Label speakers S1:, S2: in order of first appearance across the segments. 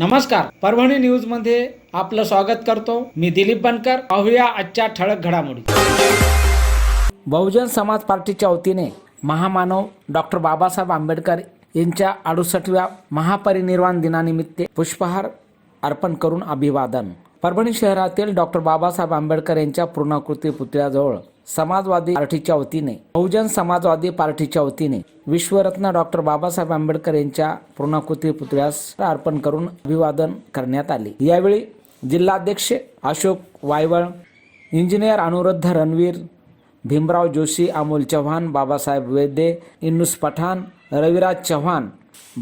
S1: नमस्कार. परभणी न्यूजमध्ये आपलं स्वागत करतो. मी दिलीप बनकर. पाहूया आजच्या ठळक घडामोडी. बहुजन समाज पार्टीच्या वतीने महामानव डॉक्टर बाबासाहेब आंबेडकर यांच्या अडुसष्टव्या महापरिनिर्वाण दिनानिमित्त पुष्पहार अर्पण करून अभिवादन. परभणी शहरातील डॉक्टर बाबासाहेब आंबेडकर यांच्या पूर्णाकृती पुतळ्याजवळ समाजवादी पार्टीच्या वतीने बहुजन समाजवादी पार्टीच्या वतीने विश्वरत्न डॉक्टर बाबासाहेब आंबेडकर यांच्या पूर्णाकृती पुतळ्यास अर्पण करून अभिवादन करण्यात आले. यावेळी जिल्हाध्यक्ष अशोक वायवळ इंजिनियर अनुरुद्ध रणवीर भीमराव जोशी अमोल चव्हाण बाबासाहेब वैद्य इन्नुस पठाण रविराज चव्हाण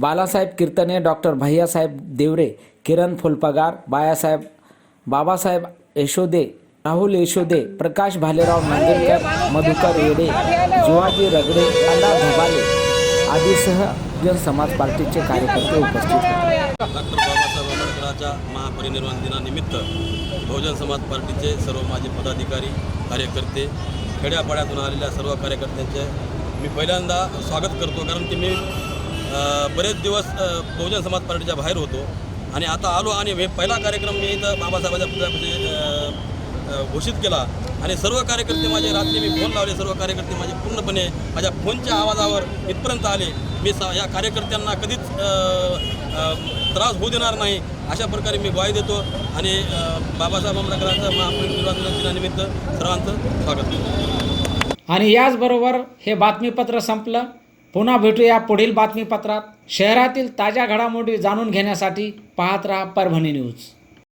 S1: बालासाहेब कीर्तने डॉक्टर भैयासाहेब देवरे किरण फुलपगार बायासाहेब बाबासाहेब यशोदे राहुल यशोदे प्रकाश भालेराव नांदेडकर मधुकर येडे जुवाजी रगडे अण्णा धबाले आदीसह जन समाज पार्टीचे कार्यकर्ते उपस्थित होते.
S2: डॉक्टर बाबासाहेब आंबेडकरांच्या महापरिनिर्वाण दिनानिमित्त बहुजन समाज पार्टीचे सर्व माझे पदाधिकारी कार्यकर्ते खेड्यापाड्यातून आलेल्या सर्व कार्यकर्त्यांचे मी पहिल्यांदा स्वागत करतो कारण की मी बरेच दिवस बहुजन समाज पार्टीच्या बाहेर होतो. आणि आता आलो आणि हे पहिला कार्यक्रम मी इथं बाबासाहेबांच्या पुतळ्यापाशी घोषित केला. आणि सर्व कार्यकर्ते माझे रात्री मी फोन लावले. सर्व कार्यकर्ते माझे पूर्णपणे माझ्या फोनच्या आवाजावर इथपर्यंत आले. मी सा या कार्यकर्त्यांना कधीच त्रास होऊ देणार नाही. अशा प्रकारे मी ग्वाही देतो. आणि अ, बाबासाहेब आंबेडकरांच्या महापरिनिर्वाण दिनानिमित्त सर्वांचं स्वागत करतो.
S1: आणि याचबरोबर हे बातमीपत्र संपलं. पुन्हा भेटूया पुढील बातमीपत्रात. शहरातील ताज्या घडामोडी जाणून घेण्यासाठी पाहत राहा परभणी न्यूज.